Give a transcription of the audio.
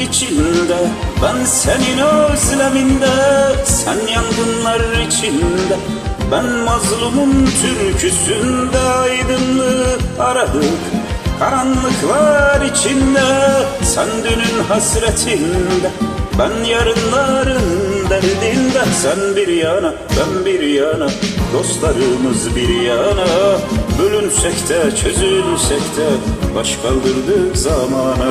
içinde Ben senin özleminde Sen yangınlar içinde Ben mazlumun türküsünde Aydınlığı aradık Karanlıklar içinde Sen dünün hasretinde Ben yarınların derdinde Sen bir yana ben bir yana Dostlarımız bir yana Bölünsek de çözülsek de Baş kaldırdık zamana